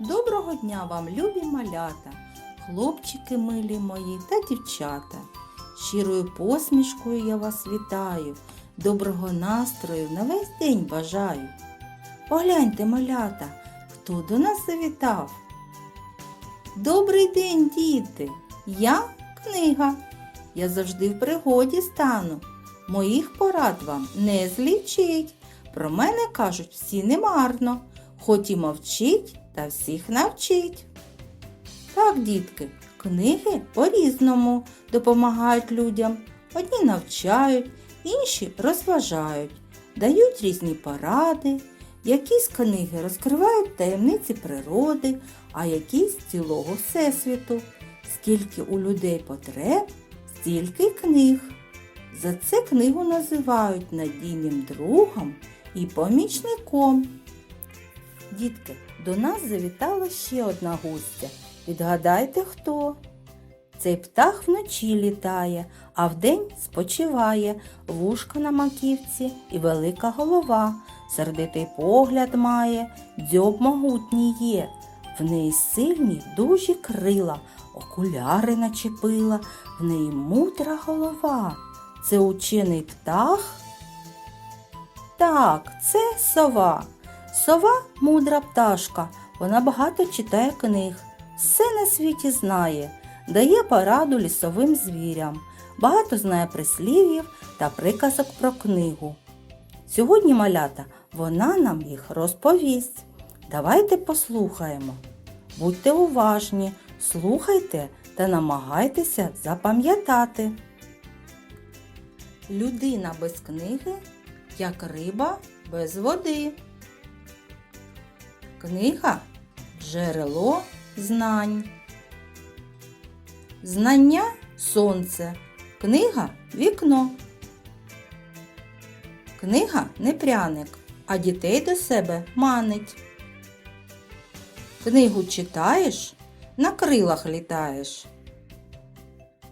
Доброго дня вам, любі малята, хлопчики милі мої та дівчата. Щирою посмішкою я вас вітаю, доброго настрою на весь день бажаю. Погляньте, малята, хто до нас завітав. Добрий день, діти! Я книга. Я завжди в пригоді стану. Моїх порад вам не злічить. Про мене кажуть всі немарно, хоч і мовчить та всіх навчить. Так, дітки, книги по-різному допомагають людям. Одні навчають, інші розважають, дають різні поради. Якісь книги розкривають таємниці природи, а якісь цілого всесвіту. Скільки у людей потреб, стільки книг. За це книгу називають надійним другом і помічником. Дітки, до нас завітала ще одна гостя. Відгадайте хто? Цей птах вночі літає, а вдень спочиває, вушка на маківці і велика голова. Сердитий погляд має, дзьоб могутній є. В неї сильні дужі крила, окуляри начепила, в неї мудра голова. Це учений птах? Так, це сова. Сова мудра пташка. Вона багато читає книг, все на світі знає, дає пораду лісовим звірям, багато знає прислів'їв та приказок про книгу. Сьогодні, малята, вона нам їх розповість. Давайте послухаємо. Будьте уважні, слухайте та намагайтеся запам'ятати. Людина без книги, як риба без води. Книга джерело знань. Знання сонце. Книга вікно. Книга не пряник, а дітей до себе манить. Книгу читаєш, на крилах літаєш.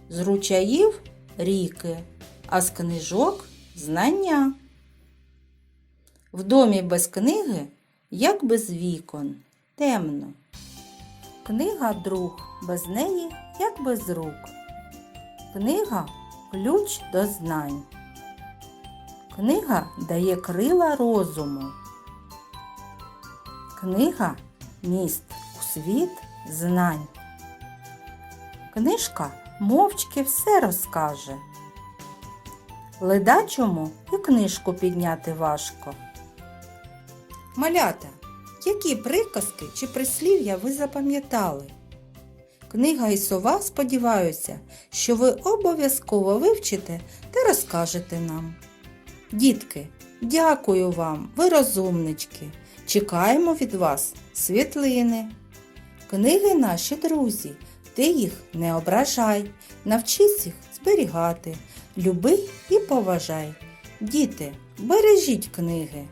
З ручаїв ріки, а з книжок знання. В домі без книги, як без вікон, темно. Книга друг, без неї, як без рук. Книга ключ до знань. Книга дає крила розуму. Книга міст у світ знань. Книжка мовчки все розкаже. Ледачому і книжку підняти важко. Малята, які приказки чи прислів'я ви запам'ятали? Книга і сова, сподіваюся, що ви обов'язково вивчите та розкажете нам. Дітки, дякую вам, ви розумнички. Чекаємо від вас світлини. Книги наші друзі, ти їх не ображай, навчись їх зберігати, люби і поважай. Діти, бережіть книги.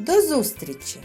До зустрічі!